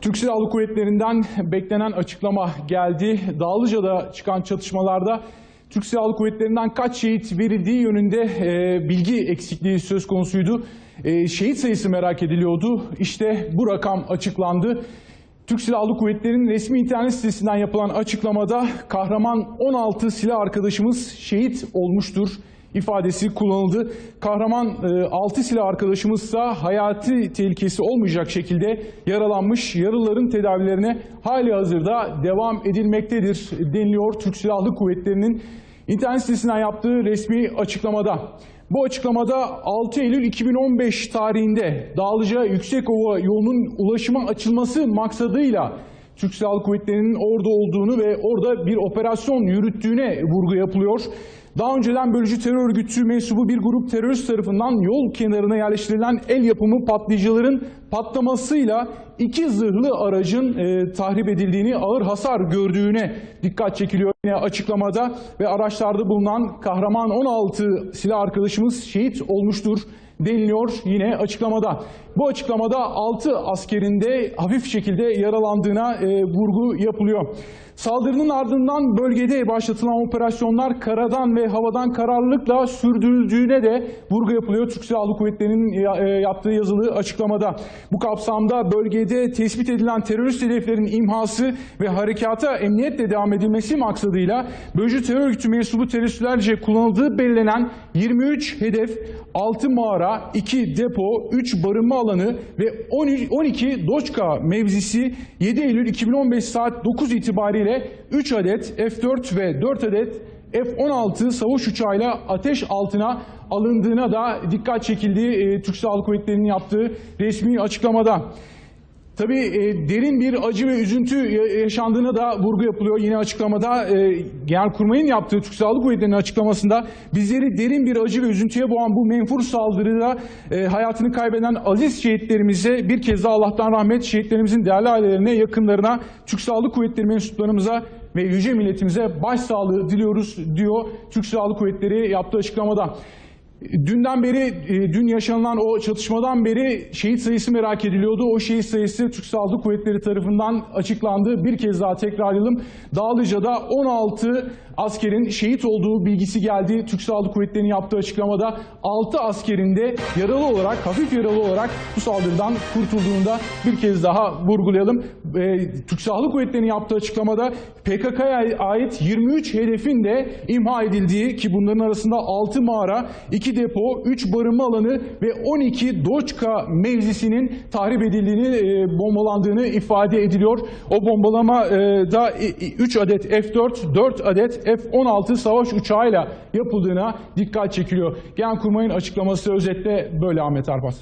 Türk Silahlı Kuvvetleri'nden beklenen açıklama geldi. Dağlıca'da çıkan çatışmalarda Türk Silahlı Kuvvetleri'nden kaç şehit verildiği yönünde e, bilgi eksikliği söz konusuydu. E, şehit sayısı merak ediliyordu. İşte bu rakam açıklandı. Türk Silahlı Kuvvetleri'nin resmi internet sitesinden yapılan açıklamada kahraman 16 silah arkadaşımız şehit olmuştur ifadesi kullanıldı. Kahraman 6 silah arkadaşımızsa hayati tehlikesi olmayacak şekilde yaralanmış. Yaralıların tedavilerine hali hazırda devam edilmektedir deniliyor Türk Silahlı Kuvvetleri'nin internet sitesinden yaptığı resmi açıklamada. Bu açıklamada 6 Eylül 2015 tarihinde Dağlıca Yüksekova yolunun ulaşıma açılması maksadıyla Türk Silahlı Kuvvetleri'nin orada olduğunu ve orada bir operasyon yürüttüğüne vurgu yapılıyor. Daha önceden bölücü terör örgütü mensubu bir grup terörist tarafından yol kenarına yerleştirilen el yapımı patlayıcıların patlamasıyla iki zırhlı aracın e, tahrip edildiğini, ağır hasar gördüğüne dikkat çekiliyor. Yine açıklamada ve araçlarda bulunan kahraman 16 silah arkadaşımız şehit olmuştur deniliyor yine açıklamada. Bu açıklamada 6 askerinde hafif şekilde yaralandığına e, vurgu yapılıyor. Saldırının ardından bölgede başlatılan operasyonlar karadan ve havadan kararlılıkla sürdürüldüğüne de vurgu yapılıyor Türk Silahlı Kuvvetleri'nin e, yaptığı yazılı açıklamada. Bu kapsamda bölgede tespit edilen terörist hedeflerin imhası ve harekata emniyetle devam edilmesi maksadıyla bölücü terör örgütü mensubu teröristlerce kullanıldığı belirlenen 23 hedef, 6 mağara, 2 depo, 3 barınma alanı ve 12 Doçka mevzisi 7 Eylül 2015 saat 9 itibariyle 3 adet F-4 ve 4 adet F-16 savaş uçağıyla ateş altına alındığına da dikkat çekildi e, Türk Silahlı Kuvvetleri'nin yaptığı resmi açıklamada. Tabii e, derin bir acı ve üzüntü yaşandığına da vurgu yapılıyor yine açıklamada. E, Genelkurmay'ın yaptığı Türk Silahlı Kuvvetleri'nin açıklamasında bizleri derin bir acı ve üzüntüye boğan bu menfur saldırıda e, hayatını kaybeden aziz şehitlerimize bir kez daha Allah'tan rahmet, şehitlerimizin değerli ailelerine, yakınlarına, Türk Silahlı Kuvvetleri mensuplarımıza ve yüce milletimize başsağlığı diliyoruz diyor Türk Silahlı Kuvvetleri yaptığı açıklamada. Dünden beri, e, dün yaşanılan o çatışmadan beri şehit sayısı merak ediliyordu. O şehit sayısı Türk Silahlı Kuvvetleri tarafından açıklandı. Bir kez daha tekrarlayalım. Dağlıca'da 16 askerin şehit olduğu bilgisi geldi. Türk Silahlı Kuvvetleri'nin yaptığı açıklamada 6 askerin de yaralı olarak, hafif yaralı olarak bu saldırıdan kurtulduğunda bir kez daha vurgulayalım. E, Türk Silahlı Kuvvetleri'nin yaptığı açıklamada PKK'ya ait 23 hedefin de imha edildiği ki bunların arasında 6 mağara, 2 depo, 3 barınma alanı ve 12 Doçka mevzisinin tahrip edildiğini, e, bombalandığını ifade ediliyor. O bombalama e, da 3 adet F-4, 4 adet F-16 savaş uçağıyla yapıldığına dikkat çekiliyor. Genelkurmay'ın açıklaması özetle böyle Ahmet Arpas.